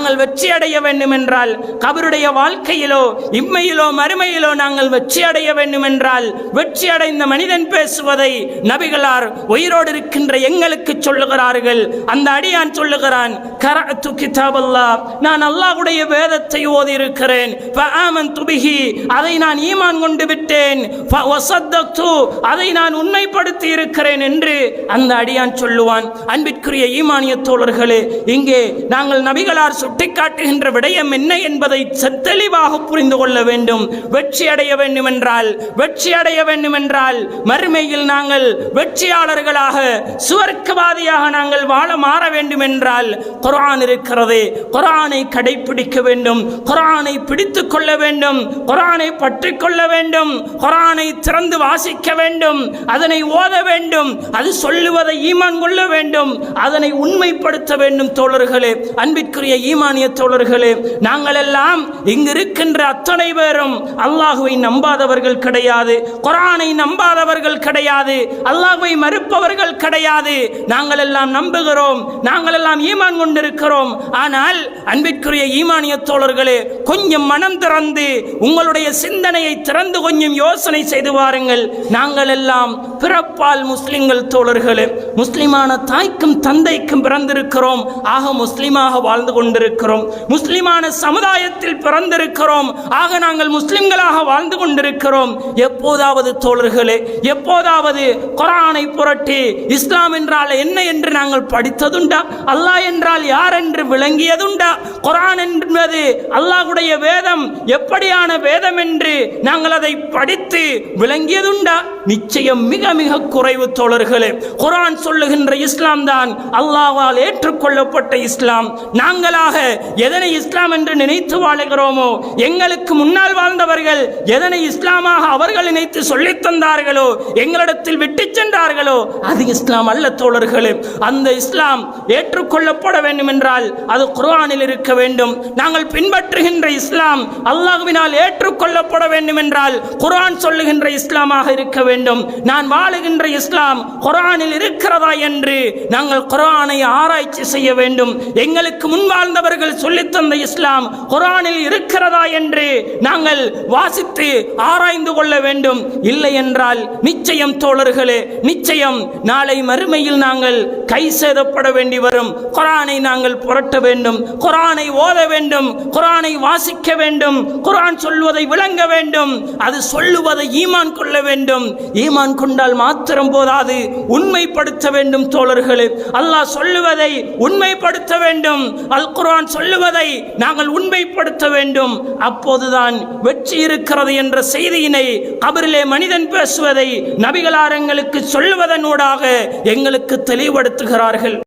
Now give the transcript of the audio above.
நாங்கள் வெற்றி அடைய வேண்டும் என்றால் கபருடைய வாழ்க்கையிலோ இம்மையிலோ மறுமையிலோ நாங்கள் வெற்றி அடைய வேண்டும் என்றால் வெற்றி அடைந்த மனிதன் பேசுவதை நபிகளார் உயிரோடு இருக்கின்ற எங்களுக்கு சொல்லுகிறார்கள். அந்த அடியான் சொல்லுகிறான் நான் அல்லாஹுடைய வேதத்தை ஓதி இருக்கிறேன் ஃபஆமன்து அதை நான் ஈமான் கொண்டு விட்டேன். அதை நான் உண்மைப்படுத்தி இருக்கிறேன் என்று அந்த அடியான் சொல்லுவான். அன்பிற்குரிய ஈமானிய தோழர்களே இங்கே நாங்கள் நபிகளார் சுட்டிக்காட்டுகின்ற விடயம் என்ன என்பதை தெளிவாக புரிந்து கொள்ள வேண்டும். வெற்றி அடைய வேண்டும் என்றால் வெற்றி அடைய வேண்டும் என்றால் மறுமையில் நாங்கள் வெற்றியாளர்களாக சுவர்க்கவாதியாக நாங்கள் வாழ மாற வேண்டும் என்றால் குரான் இருக்கிறது. குரானை கடைபிடிக்க வேண்டும். குரானை பிடித்துக் கொள்ள வேண்டும். குரானை பற்றி கொள்ள வேண்டும். குரானை திறந்து வாசிக்க வேண்டும். அதனை ஓத வேண்டும். அது சொல்லுவதை ஈமான் கொள்ள வேண்டும். அதனை உண்மைப்படுத்த வேண்டும் தோழர்களே. அன்பிற்குரிய ஈமானிய தோழர்களே நாங்கள் எல்லாம் இங்கு இருக்கின்ற அத்தனை பேரும் அல்லாஹுவை நம்பாதவர்கள் கிடையாது குரானை நம்பாதவர்கள் கிடையாது அல்லாஹுவை மறுப்பவர்கள் கிடையாது. நாங்கள் எல்லாம் நம்புகிறோம் நாங்கள் எல்லாம் ஈமான் கொண்டிருக்கிறோம். ஆனால் அன்பிற்குரிய ஈமானிய தோழர்களே கொஞ்சம் மனம் திறந்து உங்களுடைய சிந்தனையை திறந்து கொஞ்சம் யோசனை செய்து வாருங்கள். நாங்கள் எல்லாம் பிறப்பால் முஸ்லிம்கள் தோழர்களே முஸ்லிமான தாய்க்கும் தந்தைக்கும் பிறந்திருக்கிறோம். ஆக முஸ்லிமாக வாழ்ந்து கொண்டிருக்கிறோம். கொண்டிருக்கிறோம் முஸ்லிமான சமுதாயத்தில் பிறந்திருக்கிறோம். ஆக நாங்கள் முஸ்லிம்களாக வாழ்ந்து கொண்டிருக்கிறோம். எப்போதாவது தோழர்களே எப்போதாவது குரானை புரட்டி இஸ்லாம் என்றால் என்ன என்று நாங்கள் படித்ததுண்டா? அல்லாஹ் என்றால் யார் என்று விளங்கியதுண்டா? குரான் என்பது அல்லாஹ்வுடைய வேதம். எப்படியான வேதம் என்று நாங்கள் அதை படித்து விளங்கியதுண்டா? நிச்சயம் மிக மிக குறைவு தோழர்களே. குரான் சொல்லுகின்ற இஸ்லாம் தான் அல்லாவால் ஏற்றுக்கொள்ளப்பட்ட இஸ்லாம். நாங்களாக எதனை இஸ்லாம் என்று நினைத்து வாழுகிறோமோ எங்களுக்கு முன்னால் வாழ்ந்தவர்கள் எதனை இஸ்லாமாக அவர்கள் நினைத்து சொல்லித் தந்தார்களோ எங்களிடத்தில் விட்டு சென்றார்களோ அது இஸ்லாம் அல்ல தோழர்களே. அந்த இஸ்லாம் ஏற்றுக்கொள்ளப்பட வேண்டும் என்றால் அது குர்ஆனில் இருக்க வேண்டும். நாங்கள் பின்பற்றுகின்ற இஸ்லாம் அல்லாஹ்வினால் ஏற்றுக்கொள்ளப்பட வேண்டும் என்றால் குர்ஆன் சொல்லுகின்ற இஸ்லாமாக இருக்க வேண்டும். நான் வாழுகின்ற இஸ்லாம் குர்ஆனில் இருக்கிறதா என்று நாங்கள் குர்ஆனை ஆராய்ச்சி செய்ய வேண்டும். எங்களுக்கு முன் வாழ்ந்தவர் சொல்லித் தந்த இஸ்லாம் குரானில் இருக்கிறதா என்று நாங்கள் வாசித்து ஆராய்ந்து கொள்ள வேண்டும். இல்லை என்றால் நிச்சயம் தோழர்களே நிச்சயம் நாளை மறுமையில் நாங்கள் கை சேதப்பட வேண்டி வரும். குரானை நாங்கள் புரட்ட வேண்டும். குரானை ஓத வேண்டும். குரானை வாசிக்க வேண்டும். குரான் சொல்வதை விளங்க வேண்டும். அது சொல்லுவதை ஈமான் கொள்ள வேண்டும். ஈமான் கொண்டால் மாத்திரம் போதாது. உண்மைப்படுத்த வேண்டும் தோழர்களே. அல்லாஹ் சொல்லுவதை உண்மைப்படுத்த வேண்டும். அல் குரான் குர்ஆன் சொல்லுவதை நாங்கள் உண்மைப்படுத்த வேண்டும். அப்போதுதான் வெற்றி இருக்கிறது என்ற செய்தியினை கபரிலே மனிதன் பேசுவதை நபிகளாரங்களுக்கு சொல்லுவதனூடாக எங்களுக்கு தெளிவுபடுத்துகிறார்கள்.